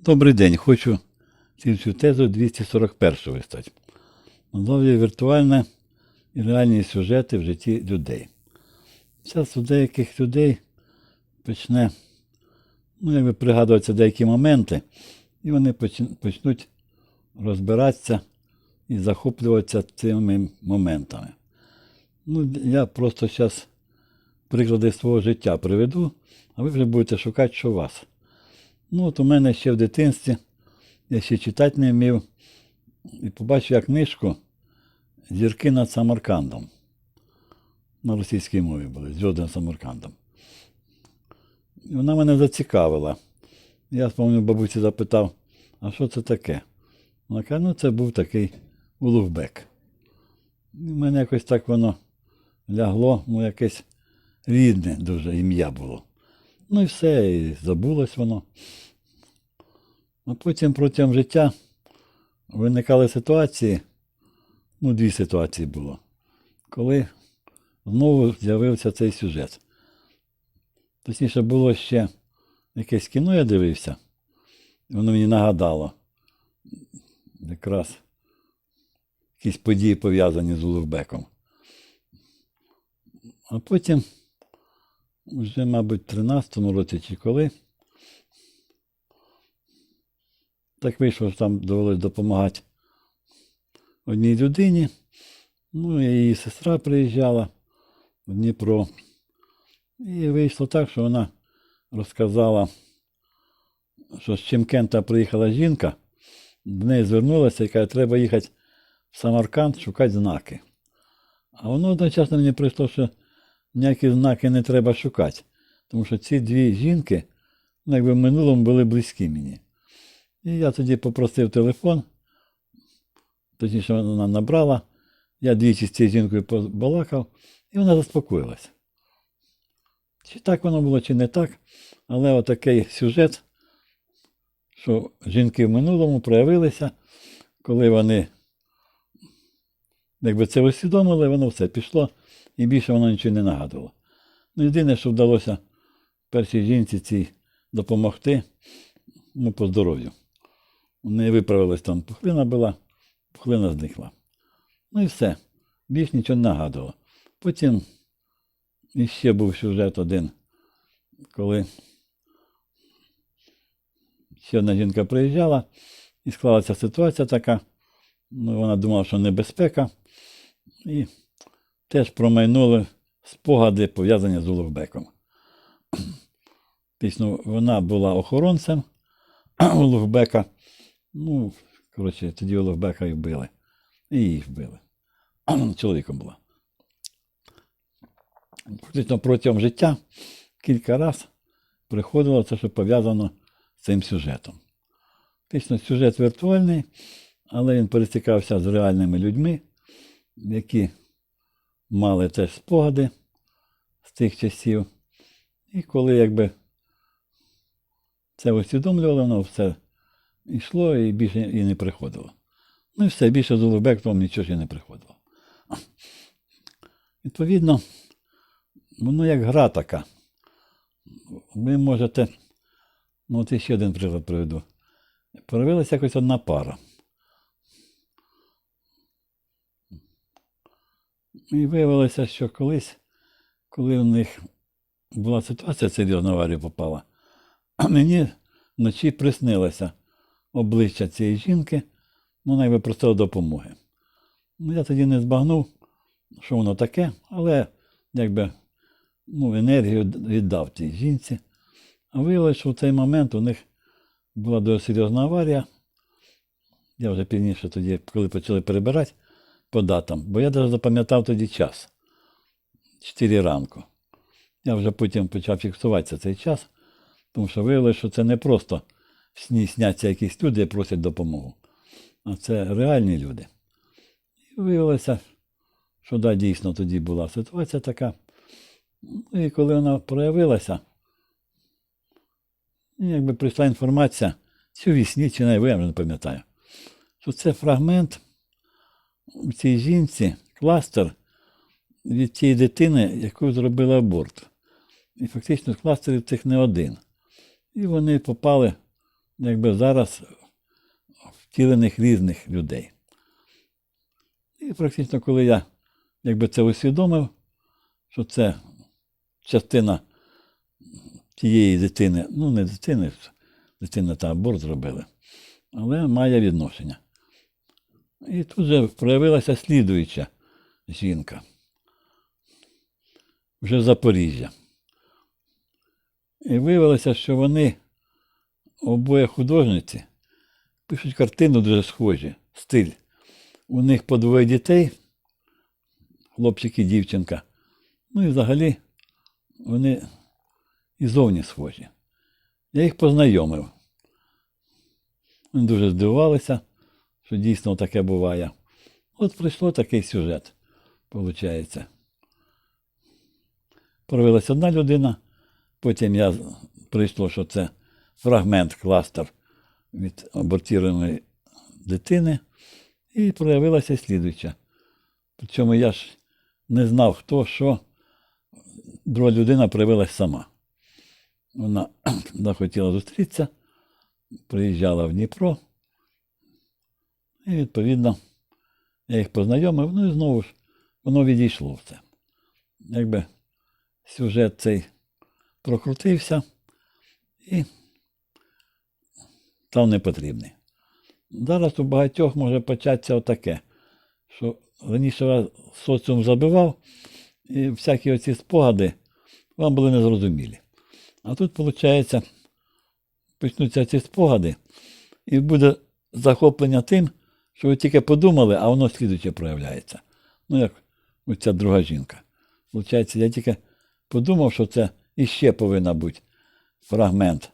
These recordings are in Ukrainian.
Добрий день, хочу цю тезу 241 вистати. Назвав віртуальне і реальні сюжети в житті людей. Зараз у деяких людей почне ну, якби пригадуватися деякі моменти, і вони почнуть розбиратися і захоплюватися цими моментами. Ну, я просто зараз приклади свого життя приведу, а ви вже будете шукати, що у вас. Ну, от у мене ще в дитинстві, я ще читати не вмів, і побачив я книжку Зірки над Самаркандом. На російській мові були, зв'язки над Самаркандом. І вона мене зацікавила. Я пам'ятаю, бабусі запитав, а що це таке? Вона каже, ну це був такий Улугбек. І в мене якось так воно лягло, ну якесь рідне дуже ім'я було. Ну і все, і забулось воно. А потім протягом життя виникали ситуації, ну, дві ситуації було, коли знову з'явився цей сюжет. Точніше, було ще якесь кіно, я дивився, воно мені нагадало якраз якісь події пов'язані з Улугбеком. А потім вже, мабуть, в 13-му році чи коли. Так вийшло, що там довелось допомагати одній людині. Ну, і її сестра приїжджала в Дніпро. І вийшло так, що вона розказала, що з Чимкента приїхала жінка, до неї звернулася і каже, треба їхати в Самарканд шукати знаки. А воно одночасно мені прийшло, що ніякі знаки не треба шукати. Тому що ці дві жінки, ну, якби в минулому були близькі мені. І я тоді попросив телефон, точніше вона набрала, я двічі з цією жінкою побалакав, і вона заспокоїлася. Чи так воно було, чи не так, але отакий сюжет, що жінки в минулому проявилися, коли вони якби це усвідомили, воно все пішло, і більше воно нічого не нагадувало. Ну, єдине, що вдалося першій жінці цій допомогти, ну, по здоров'ю. У неї виправилась там пухлина була, пухлина зникла. Ну і все. Більш нічого не нагадувало. Потім іще був сюжет один, коли ще одна жінка приїжджала, і склалася ситуація така. Ну, вона думала, що небезпека. І теж промайнули спогади, пов'язані з Улугбеком. Пісню, вона була охоронцем Улугбека. Ну, коротше, тоді Улугбека і вбили. І її вбили. Чоловіком була. Фактично протягом життя кілька разів приходило це, що пов'язано з цим сюжетом. Фактично сюжет віртуальний, але він пересікався з реальними людьми, які мали теж спогади з тих часів. І коли якби це усвідомлювали, воно все йшло і більше і не приходило. Ну і все, більше з Улубектом нічого ж і не приходило. Відповідно, воно як гра така. Ви можете, ну от ще один приклад приведу. Появилася якось одна пара. І виявилося, що колись, коли в них була ситуація, серйозна аварія попала, мені вночі приснилося обличчя цієї жінки, ну, вона якби просила допомоги. Ну, я тоді не збагнув, що воно таке, але якби ну, енергію віддав цій жінці. А виявилося, що в цей момент у них була дуже серйозна аварія. Я вже пізніше тоді, коли почали перебирати по датам, бо я навіть запам'ятав тоді час. 4 ранку. Я вже потім почав фіксуватися цей час, тому що виявилося, що це не просто сні сняться якісь люди і просять допомогу, а це реальні люди. І виявилося, що да, дійсно тоді була ситуація така. Ну, І коли вона проявилася, якби прийшла інформація, в вісні, чи на я не пам'ятаю, що це фрагмент у цій жінці, кластер від тієї дитини, яку зробили аборт. І фактично кластерів цих не один. І вони попали якби зараз втілених різних людей. І практично, коли я якби це усвідомив, що це частина тієї дитини, ну не дитини, дитина та аборт зробили, але має відношення. І тут же проявилася слідуюча жінка. Вже з Запоріжжя. І виявилося, що вони обоє художниці пишуть картину дуже схожі, стиль. У них по двоє дітей, хлопчик і дівчинка. Ну і взагалі вони і зовні схожі. Я їх познайомив. Вони дуже здивувалися, що дійсно таке буває. От прийшло такий сюжет, виходить. Проявилася одна людина, потім я прийшло, що це фрагмент кластер від абортованої дитини, і проявилася слідуюча. Причому я ж не знав, хто що. Друга людина проявилась сама. Вона захотіла зустрітися, приїжджала в Дніпро. І, відповідно, я їх познайомив, ну і знову ж воно відійшло все. Якби сюжет цей прокрутився і став непотрібний. Зараз у багатьох може початися отаке, що раніше соціум забивав, і всякі оці спогади вам були незрозумілі. А тут, виходить, почнуться ці спогади, і буде захоплення тим, що ви тільки подумали, а воно слідуюче проявляється. Ну, як оця друга жінка. Получається, я тільки подумав, що це іще повинна бути фрагмент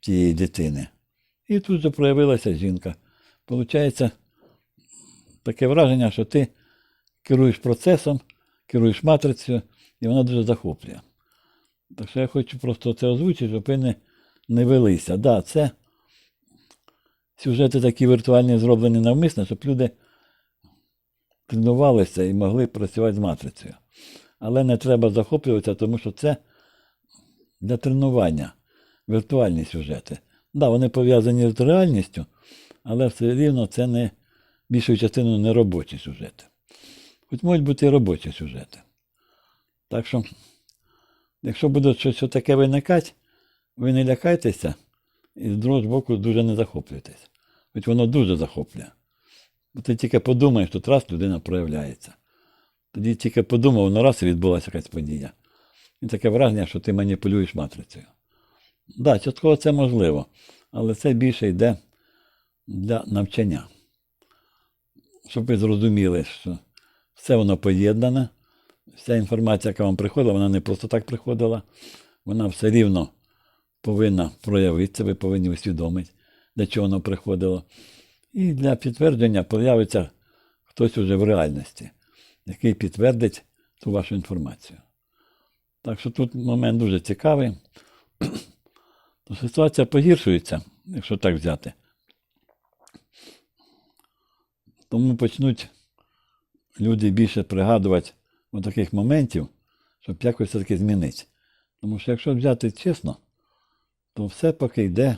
тієї дитини. І тут же проявилася жінка. Получається таке враження, що ти керуєш процесом, керуєш матрицею, і вона дуже захоплює. Так що я хочу просто це озвучити, щоб ви не, не велися. Да, це сюжети такі віртуальні зроблені навмисно, щоб люди тренувалися і могли працювати з матрицею. Але не треба захоплюватися, тому що це для тренування віртуальні сюжети. Так, да, вони пов'язані з реальністю, але все рівно це не більшою частиною не робочі сюжети. Хоч можуть бути і робочі сюжети. Так що, якщо буде щось таке виникати, ви не лякайтеся і з другого боку дуже не захоплюйтесь. Хоч воно дуже захоплює. Бо ти тільки подумаєш, тут раз людина проявляється. Тоді тільки подумав, ну раз і відбулася якась подія. І таке враження, що ти маніпулюєш матрицею. Так, да, частково це можливо, але це більше йде для навчання. Щоб ви зрозуміли, що все воно поєднане, вся інформація, яка вам приходила, вона не просто так приходила, вона все рівно повинна проявитися, ви повинні усвідомити, для чого воно приходило. І для підтвердження появиться хтось уже в реальності, який підтвердить ту вашу інформацію. Так що тут момент дуже цікавий. То ситуація погіршується, якщо так взяти. Тому почнуть люди більше пригадувати таких моментів, щоб якось все-таки змінити. Тому що якщо взяти чесно, то все поки йде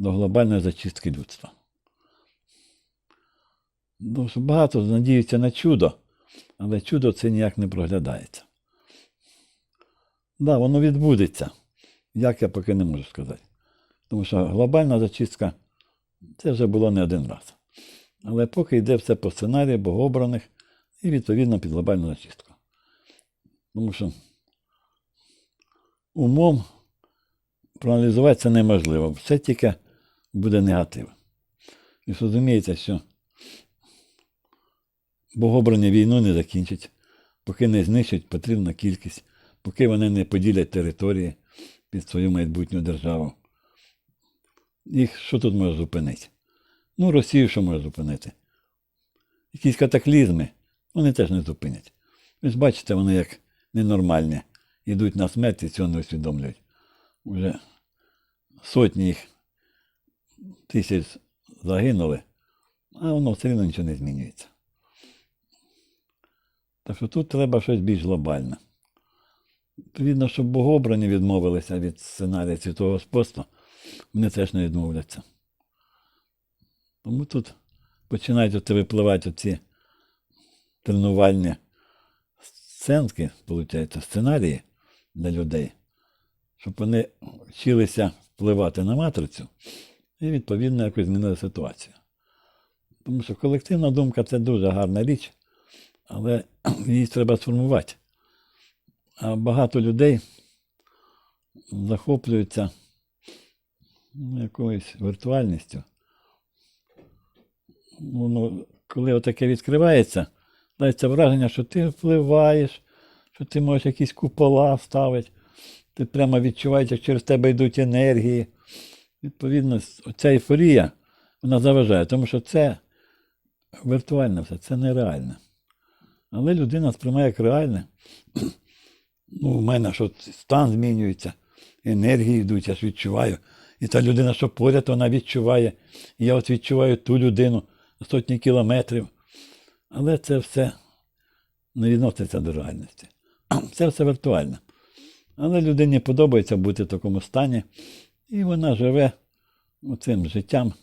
до глобальної зачистки людства. Що багато надіються на чудо, але чудо це ніяк не проглядається. Так, да, воно відбудеться. Як я поки не можу сказати. Тому що глобальна зачистка це вже було не один раз. Але поки йде все по сценарію богообраних і відповідно під глобальну зачистку. Тому що умом проаналізувати це неможливо. Все тільки буде негатив. І розумієте, що богообрані війну не закінчать, поки не знищать потрібна кількість, поки вони не поділять території під свою майбутню державу. Їх що тут може зупинити? Ну, Росію що може зупинити? Якісь катаклізми, вони теж не зупинять. Ви ж бачите, вони як ненормальні. Йдуть на смерть і цього не усвідомлюють. Уже сотні їх тисяч загинули, а воно все одно нічого не змінюється. Так що тут треба щось більш глобальне. Відповідно, щоб богообрані відмовилися від сценарія святого господства, вони теж не відмовляться. Тому тут починають випливати ці тренувальні сценки, виходить, сценарії для людей, щоб вони вчилися впливати на матрицю і, відповідно, якось змінили ситуацію. Тому що колективна думка це дуже гарна річ, але її треба сформувати. А багато людей захоплюються ну, якоюсь віртуальністю. Ну, коли отаке відкривається, дається враження, що ти впливаєш, що ти можеш якісь купола ставити, ти прямо відчуваєш, як через тебе йдуть енергії. Відповідно, ця ейфорія, вона заважає, тому що це віртуальне все, це нереальне. Але людина сприймає як реальне. Ну, у мене що стан змінюється, енергії йдуть, я ж відчуваю. І та людина, що поряд, вона відчуває. І я от відчуваю ту людину сотні кілометрів. Але це все не відноситься до реальності. Це все віртуальне. Але людині подобається бути в такому стані, і вона живе цим життям,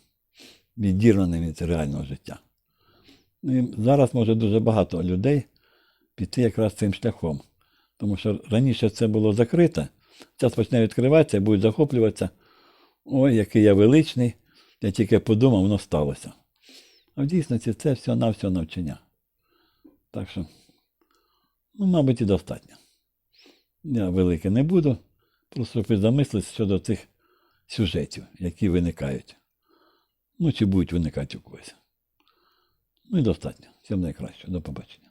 відірваним від реального життя. І зараз може дуже багато людей піти якраз цим шляхом. Тому що раніше це було закрите, зараз почне відкриватися будуть захоплюватися. Ой, який я величний, я тільки подумав, воно сталося. А в дійсності це все на все навчання. Так що, ну, мабуть, і достатньо. Я велике не буду, просто ви замислились щодо цих сюжетів, які виникають. Ну, чи будуть виникати у когось. Ну і достатньо. Всім найкраще. До побачення.